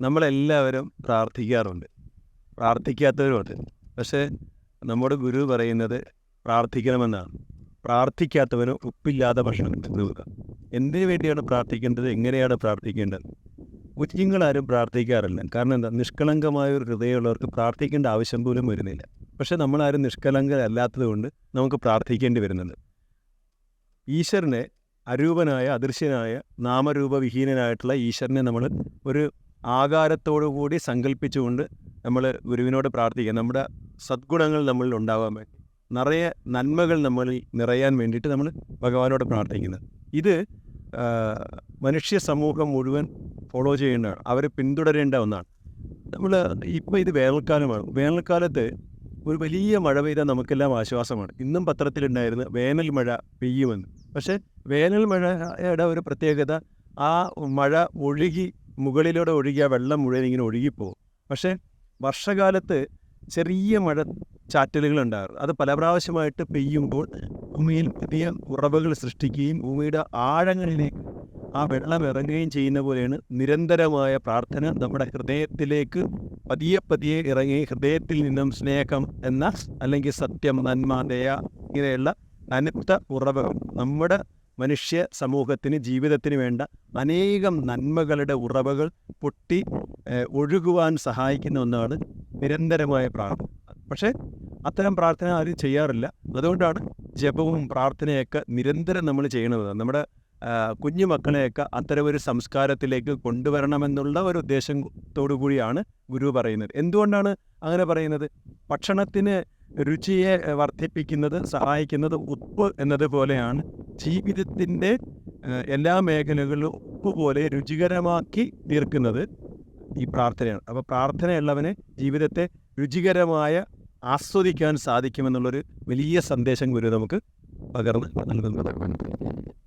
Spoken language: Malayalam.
നമ്മളെല്ലാവരും പ്രാർത്ഥിക്കാറുണ്ട്. പ്രാർത്ഥിക്കാത്തവരുമുണ്ട് പക്ഷേ നമ്മുടെ ഗുരു പറയുന്നത് പ്രാർത്ഥിക്കണമെന്നാണ്. പ്രാർത്ഥിക്കാത്തവന് ഉപ്പില്ലാത്ത ഭക്ഷണം കൊടുക്കുക എന്തിനു വേണ്ടിയാണ് പ്രാർത്ഥിക്കേണ്ടത്? എങ്ങനെയാണ് പ്രാർത്ഥിക്കേണ്ടത്? കുഞ്ഞുങ്ങളാരും പ്രാർത്ഥിക്കാറില്ല. കാരണം എന്താ? നിഷ്കളങ്കമായ ഒരു ഹൃദയമുള്ളവർക്ക് പ്രാർത്ഥിക്കേണ്ട ആവശ്യം പോലും വരുന്നില്ല. പക്ഷേ നമ്മളാരും നിഷ്കളങ്കരല്ലാത്തത് കൊണ്ട് നമുക്ക് പ്രാർത്ഥിക്കേണ്ടി വരുന്നത് ഈശ്വരനെ അരൂപനായ അദൃശ്യനായ നാമരൂപവിഹീനനായിട്ടുള്ള ഈശ്വരനെ നമ്മൾ ഒരു ആകാരത്തോടു കൂടി സങ്കല്പിച്ചുകൊണ്ട് നമ്മൾ ഗുരുവിനോട് പ്രാർത്ഥിക്കുക. നമ്മുടെ സദ്ഗുണങ്ങൾ നമ്മളിൽ ഉണ്ടാവാൻ വേണ്ടി നിറയെ നന്മകൾ നമ്മളിൽ നിറയാൻ വേണ്ടിയിട്ട് നമ്മൾ ഭഗവാനോട് പ്രാർത്ഥിക്കുന്നത്. ഇത് മനുഷ്യ സമൂഹം മുഴുവൻ ഫോളോ ചെയ്യേണ്ടതാണ്. അവർ പിന്തുടരേണ്ട ഒന്നാണ്. നമ്മൾ ഇപ്പോൾ ഇത് വേനൽക്കാലമാണ്. വേനൽക്കാലത്ത് ഒരു വലിയ മഴ പെയ്താൽ നമുക്കെല്ലാം ആശ്വാസമാണ്. ഇന്നും പത്രത്തിലുണ്ടായിരുന്നു വേനൽ മഴ പെയ്യുമെന്ന്. പക്ഷേ വേനൽ മഴയുടെ ഒരു പ്രത്യേകത ആ മഴ ഒഴുകി മുകളിലൂടെ ഒഴുകിയ വെള്ളം മുഴുവൻ ഇങ്ങനെ ഒഴുകിപ്പോകും. പക്ഷേ വർഷകാലത്ത് ചെറിയ മഴ ചാറ്റലുകൾ ഉണ്ടാകാറ് അത് പല പ്രാവശ്യമായിട്ട് പെയ്യുമ്പോൾ ഭൂമിയിൽ പുതിയ ഉറവകൾ സൃഷ്ടിക്കുകയും ഭൂമിയുടെ ആഴങ്ങളിലേക്ക് ആ വെള്ളം ഇറങ്ങുകയും ചെയ്യുന്ന പോലെയാണ് നിരന്തരമായ പ്രാർത്ഥന നമ്മുടെ ഹൃദയത്തിലേക്ക് പതിയെ പതിയെ ഇറങ്ങി ഹൃദയത്തിൽ നിന്നും സ്നേഹം എന്ന അല്ലെങ്കിൽ സത്യം നന്മ ദയ ഇങ്ങനെയുള്ള അനന്ത ഉറവകൾ നമ്മുടെ മനുഷ്യ സമൂഹത്തിന് ജീവിതത്തിന് വേണ്ട അനേകം നന്മകളുടെ ഉറവകൾ പൊട്ടി ഒഴുകുവാൻ സഹായിക്കുന്ന ഒന്നാണ് നിരന്തരമായ പ്രാർത്ഥന. പക്ഷേ അത്തരം പ്രാർത്ഥന ആരും ചെയ്യാറില്ല. അതുകൊണ്ടാണ് ജപവും പ്രാർത്ഥനയൊക്കെ നിരന്തരം നമ്മൾ ചെയ്യണത് നമ്മുടെ കുഞ്ഞു മക്കളെയൊക്കെ അത്തരം ഒരു സംസ്കാരത്തിലേക്ക് കൊണ്ടുവരണമെന്നുള്ള ഒരു ഉദ്ദേശത്തോടു കൂടിയാണ് ഗുരു പറയുന്നത്. എന്തുകൊണ്ടാണ് അങ്ങനെ പറയുന്നത്? ഭക്ഷണത്തിന് രുചിയെ വർദ്ധിപ്പിക്കുന്നത് സഹായിക്കുന്നത് ഉപ്പ് എന്നതുപോലെയാണ്. ജീവിതത്തിന്റെ എല്ലാ മേഖലകളിലും ഉപ്പ് പോലെ രുചികരമാക്കി തീർക്കുന്നത് ഈ പ്രാർത്ഥനയാണ്. അപ്പോൾ പ്രാർത്ഥനയുള്ളവന് ജീവിതത്തെ രുചികരമായ ആസ്വദിക്കാൻ സാധിക്കുമെന്നുള്ളൊരു വലിയ സന്ദേശം ഗുരു നമുക്ക് പകർന്ന് നൽകുന്നതാണ്